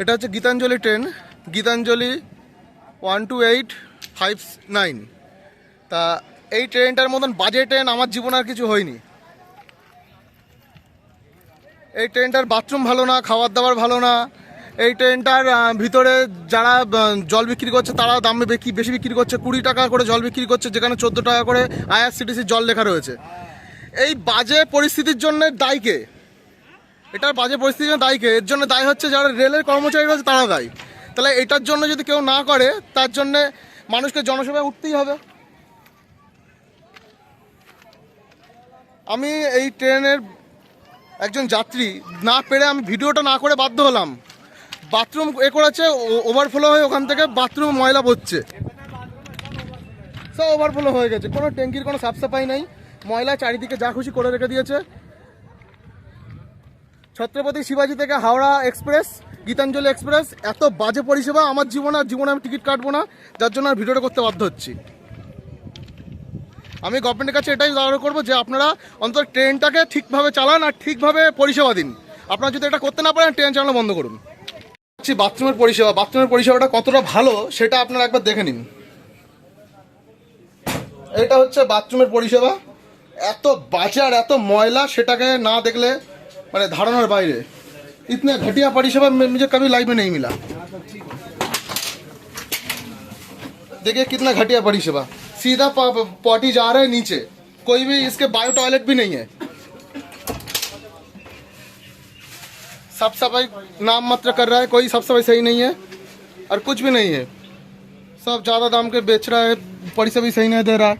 এটা হচ্ছে Gitanjali train, Gitanjali one two eight five nine. তা এই ট্রেনটার মতন বাজে ট্রেন আমার জীবনে আর কিছু হয়নি। এই ট্রেনটার বাথরুম ভালো না খাবার দাবার ভালো না। এই ট্রেনটার ভিতরে যারা জল বিক্রি করছে তারা দামে বেশি বেশি বিক্রি করছে। কুড়ি টাকা করে জল বিক্রি করছে, যেখানে চোদ্দ টাকা করে আইআরসিটিসি জল লেখা রয়েছে। এই বাজে পরিস্থিতির জন্য দায়ী কে? এটার বাজে পরিস্থিতির জন্য দায়ী কে? এর জন্য দায়ী হচ্ছে যারা রেলের কর্মচারী রয়েছে তারা দায়ী। তাহলে এটার জন্য যদি কেউ না করে, তার জন্যে মানুষকে জনসভায় উঠতেই হবে। আমি এই ট্রেনের একজন যাত্রী, না পেরে আমি ভিডিওটা না করে বাধ্য হলাম। বাথরুম এ করেছে ওভারফ্লো হয়ে ওখান থেকে বাথরুম ময়লা পড়ছে। সব ওভারফ্লো হয়ে গেছে। কোনো ট্যাঙ্কির কোনো সাফ সাফাই নাই। ময়লা চারিদিকে যা খুশি করে রেখে দিয়েছে। ছত্রপতি শিবাজি থেকে হাওড়া এক্সপ্রেস, গীতাঞ্জলি এক্সপ্রেস। এত বাজে পরিষেবা আমার জীবনে, আর জীবনে আমি টিকিট কাটবো না, যার জন্য আর ভিডিওটা করতে বাধ্য হচ্ছি। আমি গভর্নমেন্টের কাছে এটাই দাঁড় করব যে আপনারা অন্তত ট্রেনটাকে ঠিকভাবে চালান আর ঠিকভাবে পরিষেবা দিন। আপনারা যদি এটা করতে না পারেন, ট্রেন চালানো বন্ধ করুন। বাথরুমের পরিষেবা বাথরুমের পরিষেবাটা কতটা ভালো সেটা আপনারা একবার দেখে নিন। এটা হচ্ছে বাথরুমের পরিষেবা। এত বাজার এত ময়লা, সেটাকে না দেখলে মানে ধারণার বাইরে इतने घटिया परिसेवा मुझे कभी लाइफ में नहीं मिला। देखिए कितना घटिया परिसेवा सीधा पॉटी जा रहा है नीचे। कोई भी इसके बायो टॉयलेट भी नहीं है। सब सफ़ाई नाम मात्र कर रहा है, कोई सब सफ़ाई सही नहीं है और कुछ भी नहीं है। सब ज़्यादा दाम के बेच रहा है परिसर भी सही नहीं दे रहा है।